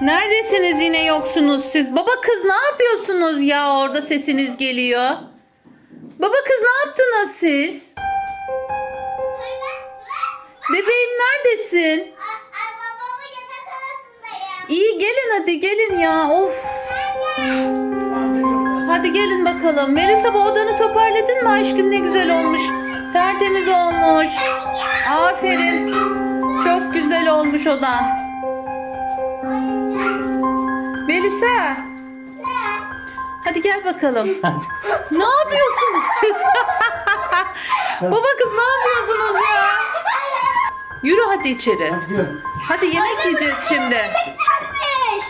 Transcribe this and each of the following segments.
Neredesiniz yine yoksunuz siz? Baba kız ne yapıyorsunuz ya orada sesiniz geliyor. Baba kız ne yaptınız siz? Bebeğim neredesin? İyi gelin hadi gelin ya of. Hadi gelin bakalım. Melisa bu odanı toparladın mı aşkım ne güzel olmuş. Tertemiz olmuş. Aferin. Çok güzel olmuş odan. Melisa. Hadi gel bakalım. ne yapıyorsunuz siz? Baba kız ne yapıyorsunuz ya? Yürü hadi içeri. Hadi yemek yiyeceğiz şimdi. Gelmiş.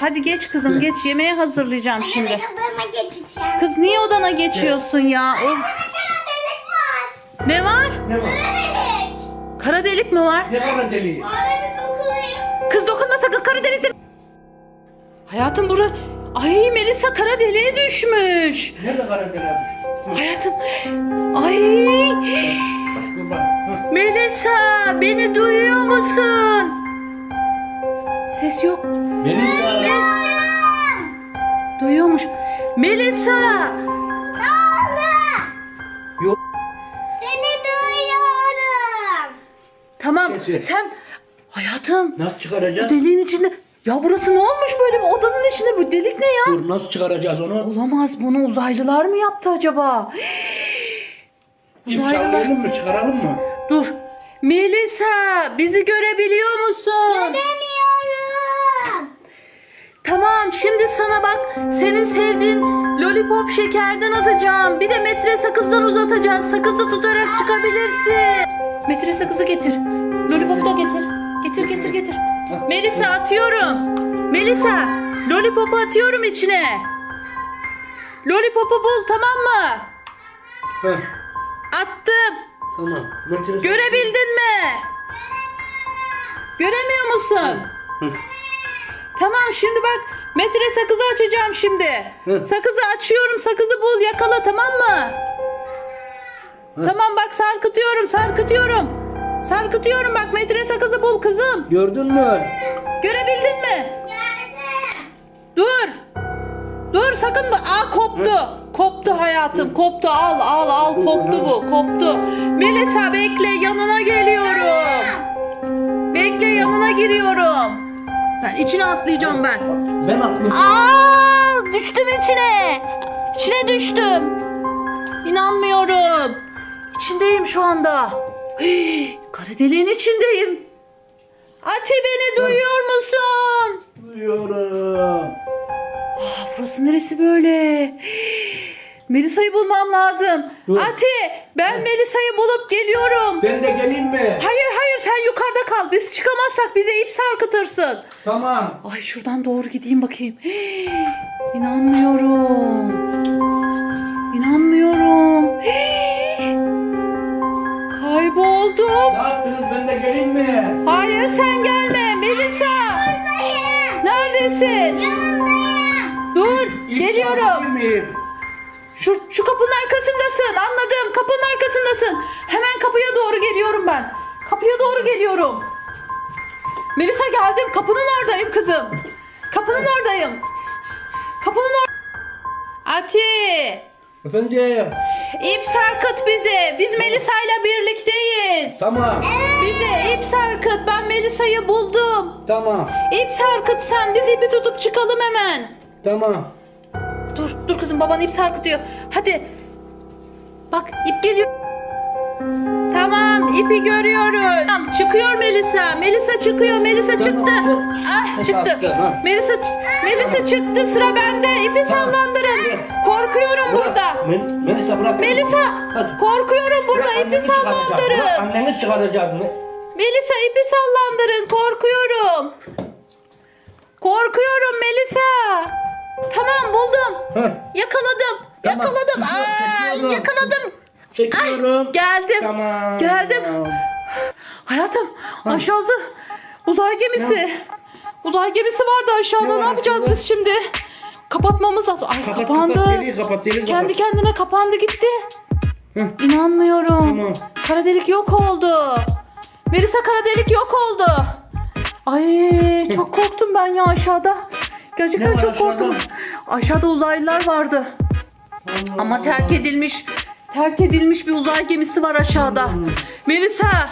Hadi geç kızım geç yemeğe hazırlayacağım Şimdi. şimdi. odama geçeceğim. Kız niye odana geçiyorsun ya? Of. Var. Ne var? Ne var? Delik. Kara delik mi var? Ne kara deliği? Kız dokunma sakın kara delikten. Hayatım bura... Ay Melisa kara deliğe düşmüş. Nerede kara deliği? Hayatım. Ay. Bak bak. Melisa beni duyuyor musun? Ses yok. Melisa. Duyuyormuş. Melisa. Ne oldu? Yok. Seni duyuyorum. Tamam Sesi. sen... Hayatım. Nasıl çıkaracağız? deliğin içinde... Ya burası ne olmuş böyle bir odanın içinde bu delik ne ya? Dur nasıl çıkaracağız onu? Olamaz bunu uzaylılar mı yaptı acaba? Sallayalım mı çıkaralım mı? Dur. Melisa bizi görebiliyor musun? Demiyorum. Tamam şimdi sana bak senin sevdiğin lollipop şekerden atacağım. Bir de metre sakızdan uzatacağız. Sakızı tutarak çıkabilirsin. Metre sakızı getir. Lollipop da getir. Getir. Melisa atıyorum. Melisa lollipopu atıyorum içine. Lollipopu bul tamam mı? Heh. Attım. Tamam. Metre Görebildin mi? Göremiyor musun? Hı. Tamam şimdi bak metre sakızı açacağım şimdi. Hı. Sakızı açıyorum sakızı bul yakala tamam mı? Hı. Tamam bak sarkıtıyorum sarkıtıyorum. Sarkıtıyorum bak metre sakızı bul kızım. Gördün mü? Görebildin mi? Gördüm. Dur. Dur sakın mı? Aa koptu. Koptu hayatım koptu al al al koptu bu koptu. Melisa bekle yanına geliyorum. Bekle yanına giriyorum. Ben içine atlayacağım ben. Ben atlıyorum. Aa düştüm içine. İçine düştüm. İnanmıyorum. İçindeyim şu anda. Hii, kara deliğin içindeyim. Ati beni duyuyor musun? Duyuyorum. Aa, burası neresi böyle? Melisa'yı bulmam lazım. Dur. Ati ben Melisa'yı bulup geliyorum. Ben de geleyim mi? Hayır hayır sen yukarıda kal. Biz çıkamazsak bize ip sarkıtırsın. Tamam. Ay şuradan doğru gideyim bakayım. İnanmıyorum. İnanmıyorum. Ne yaptınız? Ben de geleyim mi? Hayır sen gelme Melisa. Buradayım. Neredesin? Yanındayım. Dur İlk geliyorum. miyim? Şu, şu kapının arkasındasın. Anladım. Kapının arkasındasın. Hemen kapıya doğru geliyorum ben. Kapıya doğru geliyorum. Melisa geldim. Kapının oradayım kızım. Kapının oradayım. Kapının or... Ati. Efendim. İp sarkıt bize. Biz Melisa'yla birlikteyiz. Tamam. Bize ip sarkıt. Ben Melisa'yı buldum. Tamam. İp sarkıt sen. Biz ipi tutup çıkalım hemen. Tamam. Dur, dur kızım baban ip sarkıtıyor. Hadi. Bak ip geliyor. Tamam ipi görüyoruz. Tamam, çıkıyor Melisa. Melisa çıkıyor. Melisa çıktı. Ah çıktı. Melisa Melisa çıktı. Sıra bende. İpi sallandırın. Korkuyorum burada. Mel- Melisa bırak. Melisa Hadi. korkuyorum burada. Bırak, İpi anneni çıkaracağım. Bırak, sallandırın. Anneni çıkaracağız mı? Melisa ipi sallandırın. Korkuyorum. Korkuyorum Melisa. Tamam buldum. Heh. Yakaladım. Tamam, Yakaladım. çekiyorum, Aa, çekiyorum. yakaladım. Çekiyorum. Geldim. Tamam. Geldim. Hayatım aşağısı uzay gemisi. Uzay gemisi vardı aşağıda. Ne Ne, yapacağız biz şimdi? Kapatmamız lazım. Ay Kapat, kapandı. kapat, deliği kapat, deliği Kendi kapat. kendine kapandı gitti. Heh. İnanmıyorum. Tamam. Kara delik yok oldu. Melisa kara delik yok oldu. Ay Ay çok korktum ben ya aşağıda. Gerçekten çok korktum. aşağıda? Aşağıda uzaylılar vardı. Allah Ama Allah. terk edilmiş terk edilmiş bir uzay gemisi var aşağıda. Melisa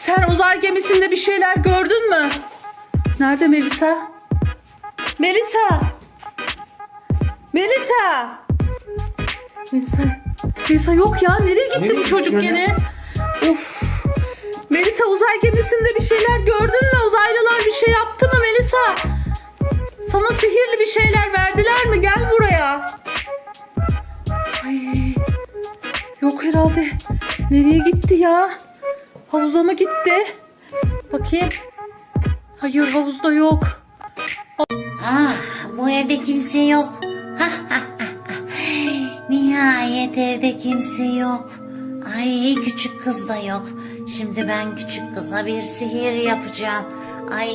sen uzay gemisinde bir şeyler gördün mü? Nerede Melisa? Melisa! Melisa! Melisa, Melisa yok ya. Nereye gitti Nereye bu çocuk gene? Of. Melisa uzay gemisinde bir şeyler gördün mü? Uzaylılar bir şey yaptı mı Melisa? Sana sihirli bir şeyler verdiler mi? Gel buraya. Yok herhalde. Nereye gitti ya? Havuza mı gitti? Bakayım. Hayır havuzda yok. Ah, bu evde kimse yok. Nihayet evde kimse yok. Ay küçük kız da yok. Şimdi ben küçük kıza bir sihir yapacağım. Ay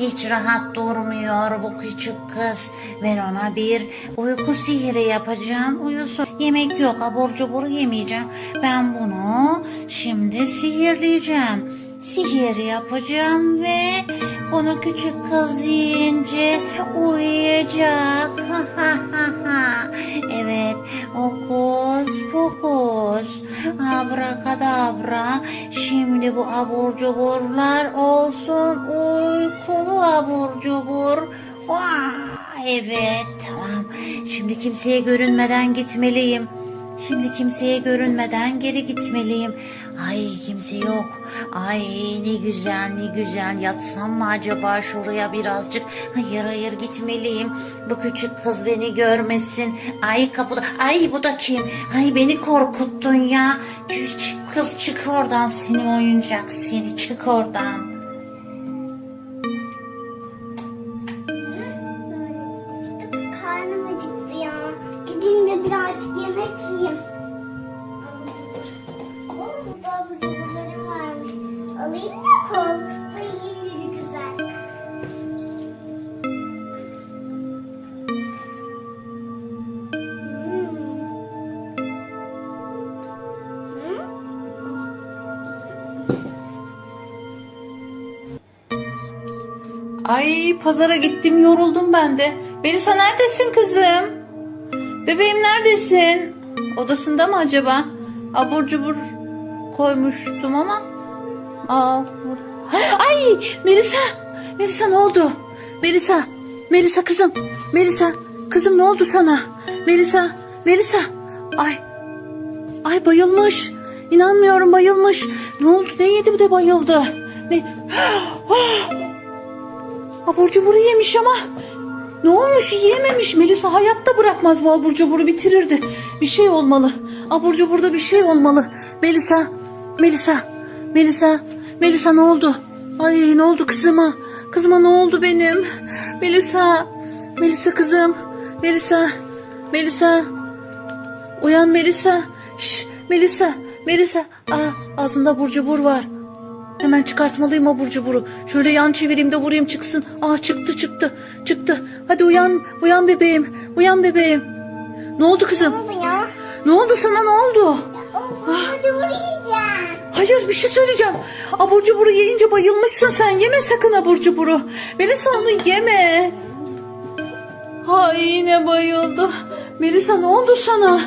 hiç rahat durmuyor bu küçük kız. Ben ona bir uyku sihiri yapacağım. Uyusun. Yemek yok abur cubur yemeyeceğim. Ben bunu şimdi sihirleyeceğim sihir yapacağım ve bunu küçük kız yiyince uyuyacak. evet, okus pokus, abrakadabra. Şimdi bu abur cuburlar olsun uykulu abur cubur. Vah, evet, tamam. Şimdi kimseye görünmeden gitmeliyim. Şimdi kimseye görünmeden geri gitmeliyim. Ay kimse yok. Ay ne güzel ne güzel yatsam mı acaba şuraya birazcık? Hayır hayır gitmeliyim. Bu küçük kız beni görmesin. Ay kapıda. Ay bu da kim? Ay beni korkuttun ya. Küçük kız çık oradan seni oyuncak seni çık oradan. Oo, burada abur cuburlarım varmış. Alayım da koltukta yiyeyim bir güzel. Hmm? Ay pazara gittim yoruldum ben de. Melisa neredesin kızım? Bebeğim neredesin? Odasında mı acaba? Abur cubur koymuştum ama. Aa, Ay Melisa. Melisa ne oldu? Melisa. Melisa kızım. Melisa. Kızım ne oldu sana? Melisa. Melisa. Ay. Ay bayılmış. İnanmıyorum bayılmış. Ne oldu? Ne yedi bu de bayıldı? Ne? Abur cuburu yemiş ama ne olmuş yiyememiş. Melisa hayatta bırakmaz bu abur cuburu bitirirdi. Bir şey olmalı. Abur cuburda bir şey olmalı. Melisa, Melisa, Melisa, Melisa ne oldu? Ay ne oldu kızıma? Kızıma ne oldu benim? Melisa, Melisa kızım, Melisa, Melisa. Uyan Melisa. Şş, Melisa, Melisa. Aa, ağzında abur cubur var. Hemen çıkartmalıyım abur cuburu. Şöyle yan çevireyim de vurayım çıksın. Aa çıktı çıktı çıktı. Hadi uyan uyan bebeğim uyan bebeğim. Ne oldu kızım? Ne oldu ya? Ne oldu sana ne oldu? Abur cubur yiyeceğim. Hayır bir şey söyleyeceğim. Abur cuburu yiyince bayılmışsın sen. Yeme sakın abur cuburu. Melisa onu yeme. Ay yine bayıldı. Melisa ne oldu sana?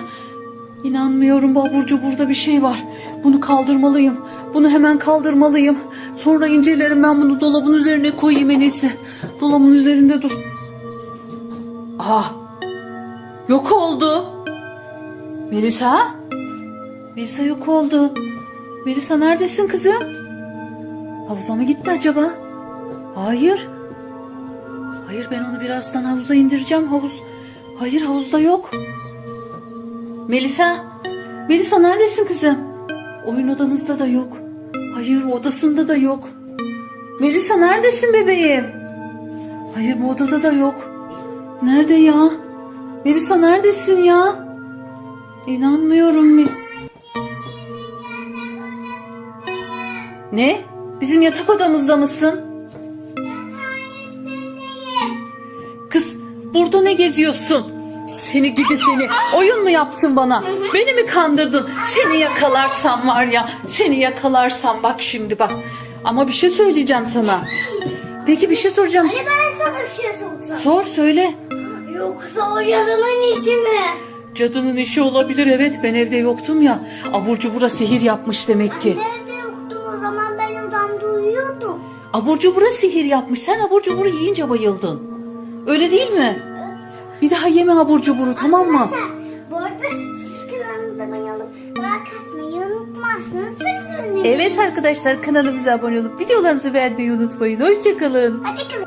İnanmıyorum bu abur cuburda bir şey var. Bunu kaldırmalıyım. Bunu hemen kaldırmalıyım. Sonra incelerim ben bunu dolabın üzerine koyayım en iyisi. Dolabın üzerinde dur. Aa, yok oldu. Melisa? Melisa yok oldu. Melisa neredesin kızım? Havuza mı gitti acaba? Hayır. Hayır ben onu birazdan havuza indireceğim. Havuz. Hayır havuzda yok. Melisa. Melisa neredesin kızım? Oyun odamızda da yok. Hayır odasında da yok. Melisa neredesin bebeğim? Hayır bu odada da yok. Nerede ya? Melisa neredesin ya? İnanmıyorum mi? Ne? Bizim yatak odamızda mısın? Kız burada ne geziyorsun? Seni gidi seni. Oyun mu yaptın bana? Beni mi kandırdın? Seni yakalarsam var ya. Seni yakalarsam bak şimdi bak. Ama bir şey söyleyeceğim sana. Peki bir şey soracağım. Anne ben sana bir şey soracağım. Sor söyle. Yoksa o yadının işi mi? Cadının işi olabilir evet ben evde yoktum ya. Abur cubura sihir yapmış demek ki. Ben evde yoktum o zaman ben odamda uyuyordum. Abur cubura sihir yapmış. Sen abur cuburu yiyince bayıldın. Öyle değil mi? Bir daha yeme abur cuburu tamam mı? Arkadaşlar, Bu arada siz kanalımıza abone olup like atmayı unutmazsınız. Çok sevinirim. Evet arkadaşlar kanalımıza abone olup videolarımızı beğenmeyi unutmayın. Hoşçakalın. Hadi kalın.